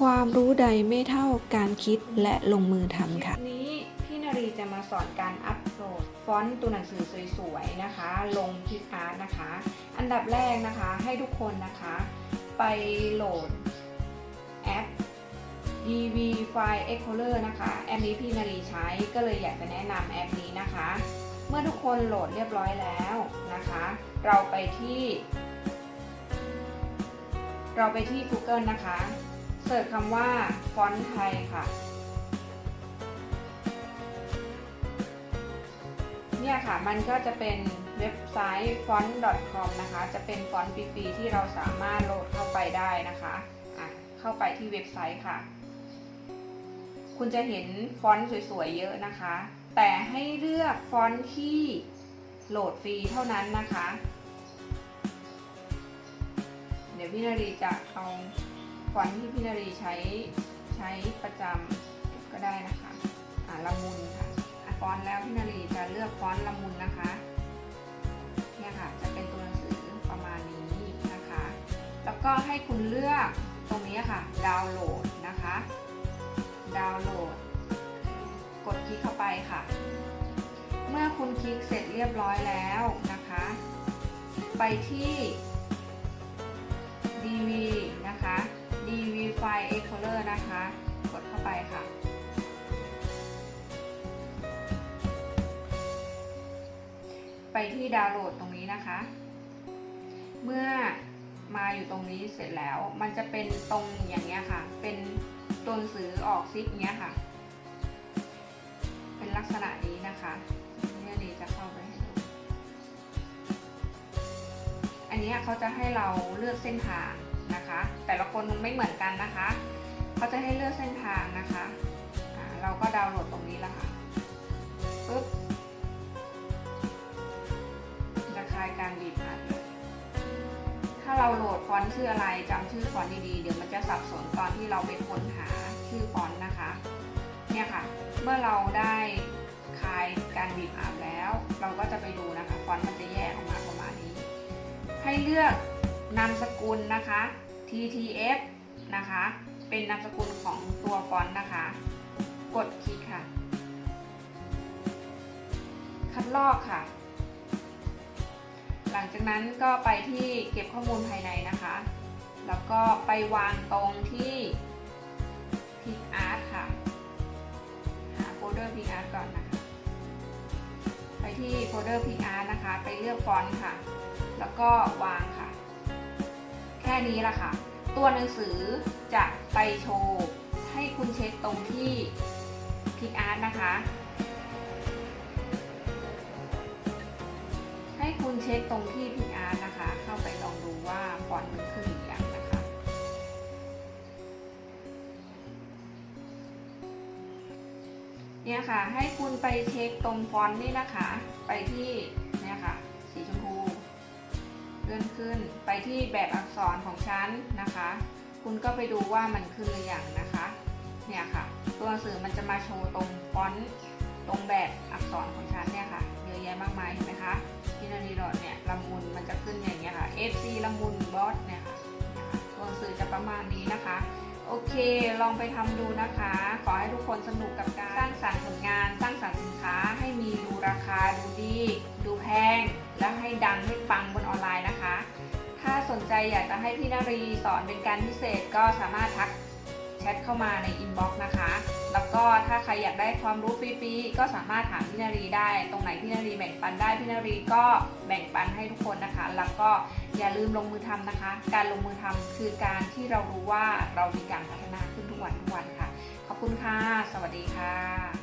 ความรู้ใดไม่เท่าการคิดและลงมือทำค่ะ นี้พี่นารีจะมาสอนการอัปโหลดฟอนต์ตัวหนังสือสวยๆนะคะ ลงพิกอาร์ตนะคะ อันดับแรกนะคะให้ทุกคนนะคะ ไปโหลดแอป DV File Explorer นะคะ แอปนี้พี่นารีใช้ก็เลยอยากจะแนะนำแอปนี้นะคะ เมื่อทุกคนโหลดเรียบร้อยแล้วนะคะ เราไปที่ เราไปที่ Google นะคะ สิร์ชคำว่าฟอนต์ไทยค่ะ เนี่ยค่ะมันก็จะเป็นเว็บไซต์ font.com นะคะ จะเป็นฟอนต์ฟรีๆที่เราสามารถโหลดเข้าไปได้นะคะอะเข้าไปที่เว็บไซต์ค่ะ คุณจะเห็นฟอนต์สวยๆเยอะนะคะ แต่ให้เลือกฟอนต์ที่โหลดฟรีเท่านั้นนะคะ เดี๋ยวพี่นารีจะเอา ฟอนต์ที่พี่นารีใช้ใช้ประจำก็ได้นะคะอ่าละมุนค่ะอะฟอนต์แล้วพี่นารีจะเลือกฟอนต์ละมุนนะคะเนี่ยค่ะจะเป็นตัวหนังสือประมาณนี้นะคะ แล้วก็ให้คุณเลือกตรงนี้ค่ะดาวน์โหลดนะคะดาวน์โหลด กดคลิกเข้าไปค่ะ เมื่อคุณคลิกเสร็จเรียบร้อยแล้วนะคะ ไปที่ DV นะคะ DV File Explorer นะคะ กดเข้าไปค่ะ ไปที่ดาวน์โหลดตรงนี้นะคะ เมื่อมาอยู่ตรงนี้เสร็จแล้ว มันจะเป็นตรงอย่างเงี้ยค่ะ เป็นตัวหนังสือออกซิปเงี้ยค่ะ เป็นลักษณะนี้นะคะเนี่ยดีจะเข้าไปให้ดู อันนี้เขาจะให้เราเลือกเส้นทาง นะคะ แต่ละคนไม่เหมือนกันนะคะเขาจะให้เลือกเส้นทางนะคะอ่าเราก็ดาวน์โหลดตรงนี้แล้วค่ะปึ๊บจะคลายการบีบอัดเลยถ้าเราโหลดฟอนต์ชื่ออะไรจำชื่อฟอนต์ดีๆเดี๋ยวมันจะสับสนตอนที่เราไปค้นหาชื่อฟอนต์นะคะเนี่ยค่ะ เมื่อเราได้คลายการบีบอัดแล้ว เราก็จะไปดูนะคะฟอนต์มันจะแยกออกมาประมาณนี้ ให้เลือก นามสกุลนะคะ TTF นะคะ เป็นนามสกุลของตัวฟอนต์นะคะ กดคลิกค่ะ คัดลอกค่ะ หลังจากนั้นก็ไปที่เก็บข้อมูลภายในนะคะ แล้วก็ไปวางตรงที่พิกอาร์ตค่ะ หาโฟลเดอร์พิกอาร์ตก่อนนะคะ ไปที่โฟลเดอร์พิกอาร์ตนะคะ ไปเลือกฟอนต์ค่ะ แล้วก็วางค่ะ ค่นี้ละค่ะ ตัวหนังสือจะไปโชว์ให้คุณเช็คตรงที่พิกอาร์ตนะคะ ให้คุณเช็คตรงที่พิกอาร์ตนะคะ เข้าไปลองดูว่าฟอนต์มันขึ้นหรือยังนะคะ เนี่ยค่ะ ให้คุณไปเช็คตรงฟอนต์นี่นะคะ ไปที่เนี่ยค่ะ สีชมพูเลื่อนขึ้น ไปที่แบบอักษรของฉันนะคะ คุณก็ไปดูว่ามันขึ้นหรือยังนะคะ เนี่ยค่ะ ตัวหนังสือมันจะมาโชว์ตรงฟอนต์ตรงแบบอักษรของฉันเนี่ยค่ะ เยอะแยะมากมายเห็นไหมคะพินารีดอทเนี่ยละมุนมันจะขึ้นอย่างเงี้ยค่ะ FC ละมุนบอสเนี่ยค่ะตัวหนังสือจะประมาณนี้นะคะโอเค ลองไปทำดูนะคะ ขอให้ทุกคนสนุกกับการสร้างสรรค์ผลงาน สร้างสรรค์สินค้าให้มีดูราคาดูดี ดูแพง และให้ดังให้ปังบนออนไลน์นะคะ สนใจอยากจะให้พี่นารีสอนเป็นการพิเศษก็สามารถทักแชทเข้ามาในอินบ็อกซ์นะคะ แล้วก็ถ้าใครอยากได้ความรู้ฟรีๆ ก็สามารถถามพี่นารีได้ ตรงไหนพี่นารีแบ่งปันได้พี่นารีก็แบ่งปันให้ทุกคนนะคะ แล้วก็อย่าลืมลงมือทำนะคะ การลงมือทำคือการที่เรารู้ว่าเรามีการพัฒนาขึ้นทุกวันทุกวันค่ะ ขอบคุณค่ะ สวัสดีค่ะ